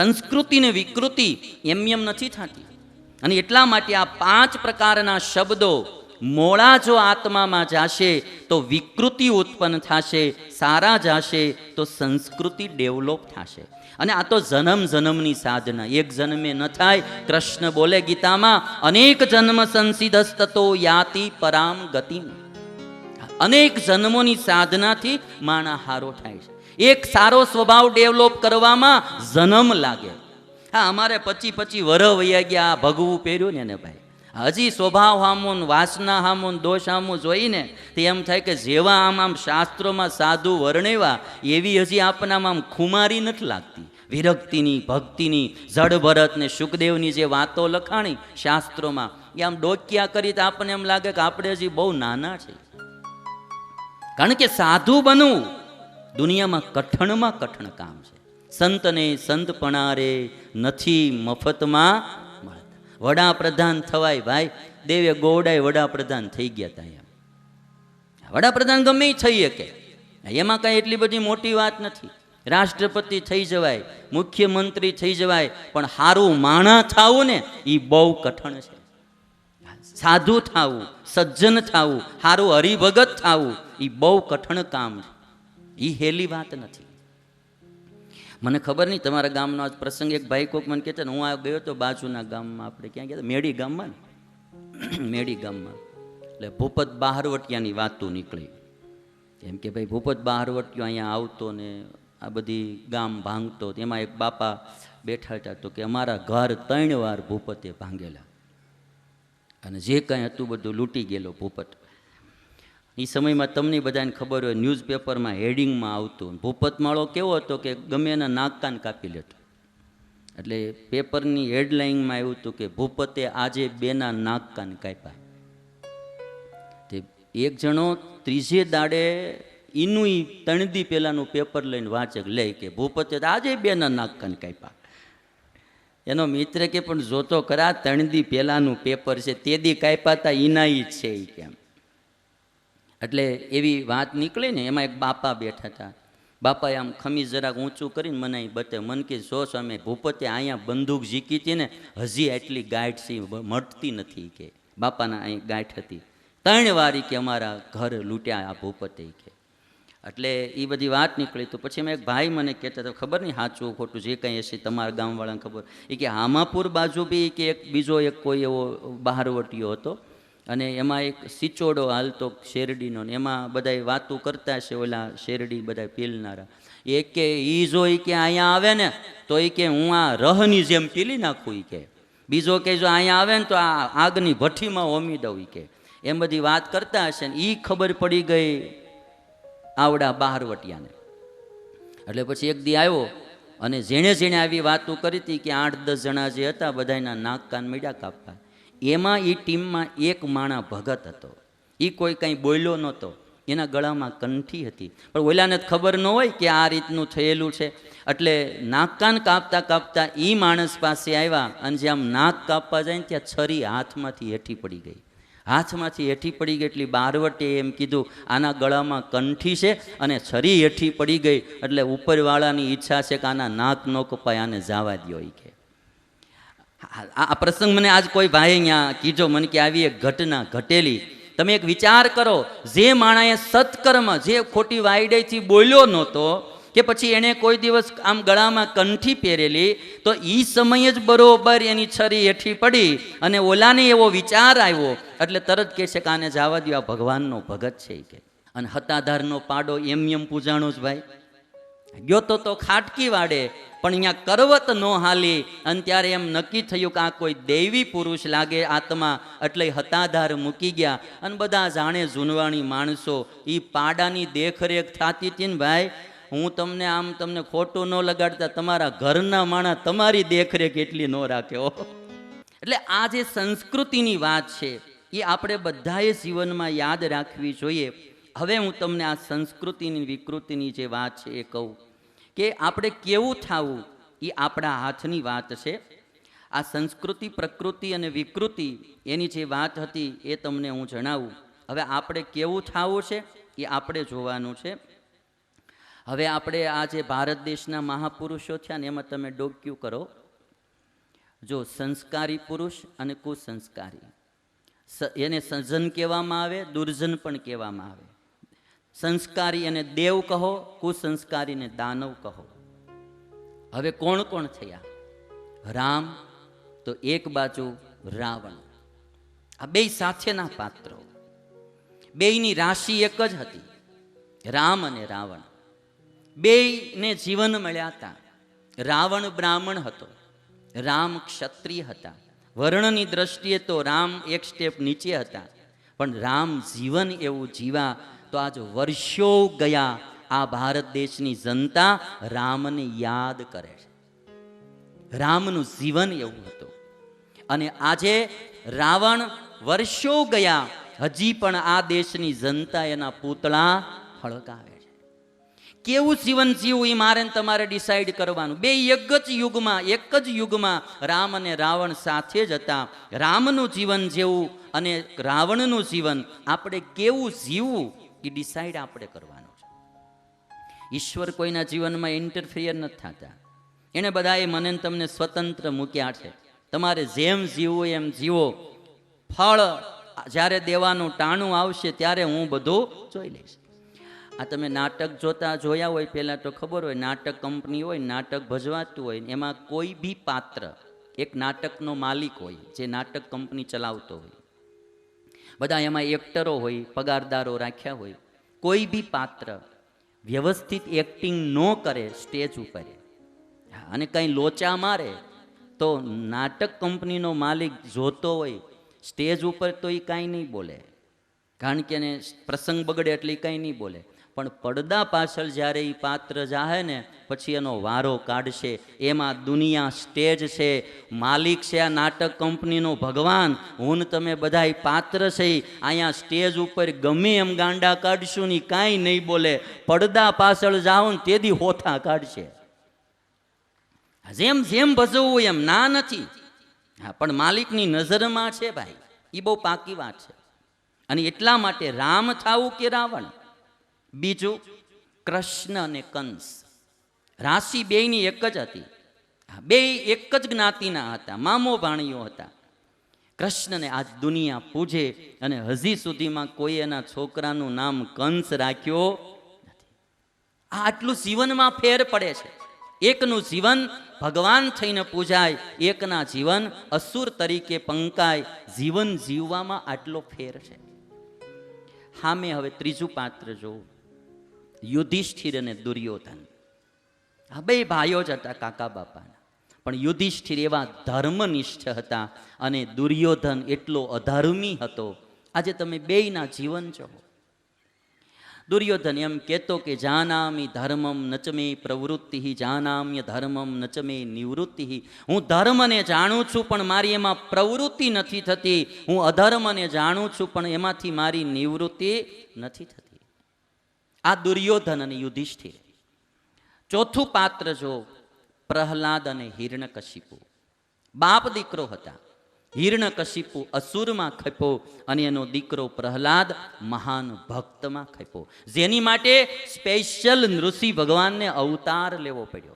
સંસ્કૃતિ ને વિકૃતિ એમ એમ નથી થતી. અને એટલા માટે આ પાંચ પ્રકારના શબ્દો મોળા જો આત્મામાં જાશે તો વિકૃતિ ઉત્પન્ન થશે, સારા જાશે તો સંસ્કૃતિ ડેવલપ થશે. અને આ તો જન્મ જન્મની સાધના. એક જન્મે ન થાય, કૃષ્ણ બોલે ગીતામાં, અનેક જન્મ સંસિદસ્તતો યાતિ પરામ ગતિ અનેક જન્મોની સાધનાથી માણા હારો થાય છે. એક સારો સ્વભાવ ડેવલપ કરવામાં જન્મ લાગે. હા, અમારે પચી પચી વર વૈયા ગયા, આ ભગવું પહેર્યું ને ને ભાઈ. હજી સ્વભાવ હામુન, વાસના હામુન, દોષ હામું જોઈને તે એમ થાય કે જેવા આમ આમ શાસ્ત્રોમાં સાધુ વર્ણેવા, એવી હજી આપણામાં આમ ખુમારી નથી લાગતી. વિરક્તિની, ભક્તિની, જડ ને સુખદેવની જે વાતો લખાણી શાસ્ત્રોમાં, એ આમ ડોકિયા કરી તો આપણને એમ લાગે કે આપણે હજી બહુ નાના છે. કારણ કે સાધુ બનવું દુનિયામાં કઠણમાં કઠણ કામ છે. સંતને સંતપણારે નથી મફતમાં મળતા. વડાપ્રધાન થવાય ભાઈ, દેવે ગોવડાએ વડાપ્રધાન થઈ ગયા હતા એમ. વડાપ્રધાન ગમે થઈ શકે. એમાં કાંઈ એટલી બધી મોટી વાત નથી. રાષ્ટ્રપતિ થઈ જવાય, મુખ્યમંત્રી થઈ જવાય, પણ સારું માણા થાવું ને એ બહુ કઠણ છે. સાધુ થાવું, સજ્જન થાવું સારું હરિભગત થાવું એ બહુ કઠણ કામ છે. એ હેલી વાત નથી. મને ખબર નહીં, તમારા ગામનો આજ પ્રસંગ, એક ભાઈ કોક મને કહેતા હું આ ગયો તો બાજુના ગામમાં આપણે ક્યાં ગયા મેડી ગામમાં ને? મેડી ગામમાં. એટલે ભૂપત બહારવટિયાની વાતો નીકળી. એમ કે ભાઈ, ભૂપત બહારવટિયો અહીંયા આવતો ને આ બધી ગામ ભાંગતો એમાં એક બાપા બેઠા હતા તો કે અમારા ઘર ત્રણ વાર ભૂપતે ભાંગેલા. અને જે કાંઈ હતું બધું લૂંટી ગયેલો ભૂપત. એ સમયમાં તમને બધાને ખબર હોય ન્યૂઝપેપરમાં હેડિંગમાં આવતું. ભૂપત માળો કેવો હતો કે ગમે એના નાક કાન કાપી લેતો. એટલે પેપરની હેડલાઇનમાં એવું હતું કે ભૂપતે આજે બેના નાક કાન કાપ્યા. તે એક જણો ત્રીજે દાડે એનું ઈ ત્રણ દી પહેલાંનું પેપર લઈને વાંચે લે કે ભૂપતે આજે બેના નાક કાન કાપ્યા. એનો મિત્ર કે પણ જોતો ખરા ત્રણ દી પહેલાંનું પેપર છે, તે દી કાપ્યા હતા ઈના જ છે એ કેમ? એટલે એવી વાત નીકળી ને એમાં એક બાપા બેઠા હતા. બાપાએ આમ ખમી જરાક ઊંચું કરીને મને બતે મન કે જો અમે ભૂપતે અહીંયા બંદૂક ઝીકી હતી ને, હજી આટલી ગાંઠ સી મળતી નથી કે. બાપાના અહીં ગાંઠ હતી. ત્રણ વારી કે અમારા ઘર લૂંટ્યા આ ભૂપતે કે. એટલે એ બધી વાત નીકળી તો પછી મેં એક ભાઈ મને કહેતા હતા, ખબર નહીં સાચું ખોટું, જે કંઈ હશે તમારા ગામવાળાને ખબર. એ કે, હામાપુર બાજુ બી કે એક, બીજો એક કોઈ એવો બહારવટીયો હતો? અને એમાં એક સિચોડો હાલતો શેરડીનો ને એમાં બધાય વાતો કરતા છે ઓલા શેરડી બધા પીલનારા. એ કે એ જો એ કે અહીંયા આવે ને, તો એ કે હું આ રહની જેમ પીલી નાખું એ કે. બીજો કે જો અહીંયા આવે ને, તો આ આગની ભઠ્ઠીમાં હોમી દઉં એ કે. એમ બધી વાત કરતા હશે ને એ ખબર પડી ગઈ આવડા બહારવટિયાને. એટલે પછી એક દી આવ્યો અને જેણે જેણે આવી વાતો કરી હતી કે આઠ દસ જણા જે હતા બધાના નાક કાન મીડા કાપવા એમાં એ ટીમમાં એક માણા ભગત હતો. એ કોઈ કંઈ બોલ્યો નહોતો. એના ગળામાં કંઠી હતી. પણ ઓલાને ખબર ન હોય કે આ રીતનું થયેલું છે. એટલે નાકકાન કાપતા કાપતા એ માણસ પાસે આવ્યા અને જે આમ નાક કાપવા જાય ને ત્યાં છરી હાથમાંથી હેઠી પડી ગઈ. હાથમાંથી હેઠી પડી ગઈ એટલી બારવટે એમ કીધું, આના ગળામાં કંઠી છે અને છરી હેઠી પડી ગઈ. એટલે ઉપરવાળાની ઈચ્છા છે કે આના નાક ન કપાય, આને જવા દ્યો એ કે. આ પ્રસંગ મને આજ કોઈ ભાઈ અહીંયા કીજો, મને કે આવી એક ઘટના ઘટેલી. તમે એક વિચાર કરો, જે માણાએ સત્કર્મ, જે ખોટી વાયડેથી બોલ્યો નહોતો, કે પછી એણે કોઈ દિવસ આમ ગળામાં કંઠી પહેરેલી, તો એ સમયે જ બરોબર એની છરી હેઠી પડી અને ઓલાને એવો વિચાર આવ્યો. એટલે તરત કહે છે કે આને જવા દો આ ભગવાનનો ભગત છે કે. અને હતાધારનો પાડો, એમ એમ પૂજાણો જ ભાઈ. ગયો તો ખાટકી વાડે પણ અહીંયા કરવત ન હાલી. અને ત્યારે એમ નક્કી થયું કે આ કોઈ દૈવી પુરુષ લાગે, આત્મા એટલે હતાધાર મૂકી ગયા. અને બધા જાણે ઝૂનવાણી માણસો એ પાડાની દેખરેખ થતી હતી ને ભાઈ, હું તમને આમ તમને ખોટું ન લગાડતા, તમારા ઘરના માણા તમારી દેખરેખ એટલી ન રાખે. એટલે આ જે સંસ્કૃતિની વાત છે, એ આપણે બધાએ જીવનમાં યાદ રાખવી જોઈએ. હવે હું તમને આ સંસ્કૃતિની વિકૃતિની જે વાત છે એ કહું. કે આપણે કેવું થવું એ આપણા હાથની વાત છે. આ સંસ્કૃતિ, પ્રકૃતિ અને વિકૃતિ એની જે વાત હતી એ તમને હું જણાવું. હવે આપણે કેવું થવું છે એ આપણે જોવાનું છે. હવે આપણે આ જે ભારત દેશના મહાપુરુષો થયા ને એમાં તમે ડોક્યુ કરો. જો સંસ્કારી પુરુષ અને કુસંસ્કારી. એને સજન કહેવામાં આવે, દુર્જન પણ કહેવામાં આવે. સંસ્કારી અને દેવ કહો કુસંસ્કારીને દાનવ કહો. હવે કોણ કોણ થયા? રામ, તો એક બાજુ રાવણ. આ બે સાથેના પાત્રો. બેયની રાશિ એક જ હતી, રામ અને રાવણ. બેયને જીવન મળ્યા હતા. રાવણ બ્રાહ્મણ હતો, રામ ક્ષત્રિય હતા. વર્ણની દ્રષ્ટિએ તો રામ એક સ્ટેપ નીચે હતા, પણ રામ જીવન એવું જીવા તો આજ વર્ષો ગયા આ ભારત દેશની જનતા રામને યાદ કરે છે. રામનું જીવન એવું હતું. અને આજે રાવણ વર્ષો ગયા હજી પણ આ દેશની જનતા એના પૂતળા છે. કેવું જીવન જીવવું એ મારે તમારે ડિસાઈડ કરવાનું. બે એક જ યુગમાં, એક જ યુગમાં રામ અને રાવણ સાથે જ હતા. રામનું જીવન જેવું અને રાવણનું જીવન આપણે કેવું જીવવું? એ ડિસાઈડ આપણે કરવાનું છે. ઈશ્વર કોઈના જીવનમાં ઇન્ટરફિયર નથી થતા. એણે બધાએ મને તમને સ્વતંત્ર મૂક્યા છે. તમારે જેમ જીવવું એમ જીવો. ફળ જ્યારે દેવાનું ટાણું આવશે ત્યારે હું બધું જોઈ લઈશ. આ તમે નાટક જોતા જોયા હોય પહેલાં તો ખબર હોય, નાટક કંપની હોય, નાટક ભજવાતું હોય, એમાં કોઈ બી પાત્ર, એક નાટકનો માલિક હોય, જે નાટક કંપની ચલાવતો હોય બધા એમાં એક્ટરો હોય, પગારદારો રાખ્યા હોય. કોઈ બી પાત્ર વ્યવસ્થિત એક્ટિંગ ન કરે સ્ટેજ ઉપર. અને કંઈ લોચા મારે તો નાટક કંપનીનો માલિક જોતો હોય સ્ટેજ ઉપર તો એ કાંઈ નહીં બોલે. કારણ કે એને પ્રસંગ બગડે એટલે કંઈ નહીં બોલે. પણ પડદા પાછળ જ્યારે એ પાત્ર જાહે ને, પછી એનો વારો કાઢશે. એમાં દુનિયા સ્ટેજ છે. માલિક છે આ નાટક કંપનીનો ભગવાન. હું તમે બધાય પાત્ર છે અહીંયા સ્ટેજ ઉપર ગમે એમ ગાંડા કાઢશું ને કાંઈ નહીં બોલે. પડદા પાછળ જાઓ ને તેથી હોથા કાઢશે. જેમ જેમ ભજવવું એમ ના નથી. હા, પણ માલિકની નજરમાં છે ભાઈ. એ બહુ પાકી વાત છે. અને એટલા માટે રામ થાવું કે રાવણ? બીજું કૃષ્ણ અને કંસ. રાશિ બેયની એક જ હતી. હા, બે એક જ જ્ઞાતિના હતા મામો ભાણીઓ હતા. કૃષ્ણને આજ દુનિયા પૂજે અને હજી સુધીમાં કોઈ એના છોકરાનું નામ કંસ રાખ્યો આ આટલું જીવનમાં ફેર પડે છે. એકનું જીવન ભગવાન થઈને પૂજાય એકના જીવન અસુર તરીકે પંકાય જીવન જીવવામાં આટલો ફેર છે. હામે હવે ત્રીજું પાત્ર જોવું. યુધિષ્ઠિર અને દુર્યોધન. આ બે ભાઈઓ જ હતા કાકા બાપાના. પણ યુધિષ્ઠિર એવા ધર્મનિષ્ઠ હતા અને દુર્યોધન એટલો અધર્મી હતો. આજે તમે બેયના જીવન છો. દુર્યોધન એમ કહેતો કે, જાનામી ધર્મમ નચમે પ્રવૃત્તિ, જાનામ્ય ધર્મમ નચમે નિવૃત્તિ. હું ધર્મને જાણું છું, પણ મારી એમાં પ્રવૃત્તિ નથી થતી. હું અધર્મને જાણું છું, પણ એમાંથી મારી નિવૃત્તિ નથી થતી. આ દુર્યોધન અને યુધિષ્ઠિર. ચોથું પાત્ર જો પ્રહલાદ અને હિરણકશિપુ. બાપ દીકરો હતા. હિરણકશિપુ અસુરમાં ખપ્યો અને એનો દીકરો પ્રહલાદ મહાન ભક્તમાં ખપ્યો. જેની માટે સ્પેશિયલ ઋષિ ભગવાનને અવતાર લેવો પડ્યો.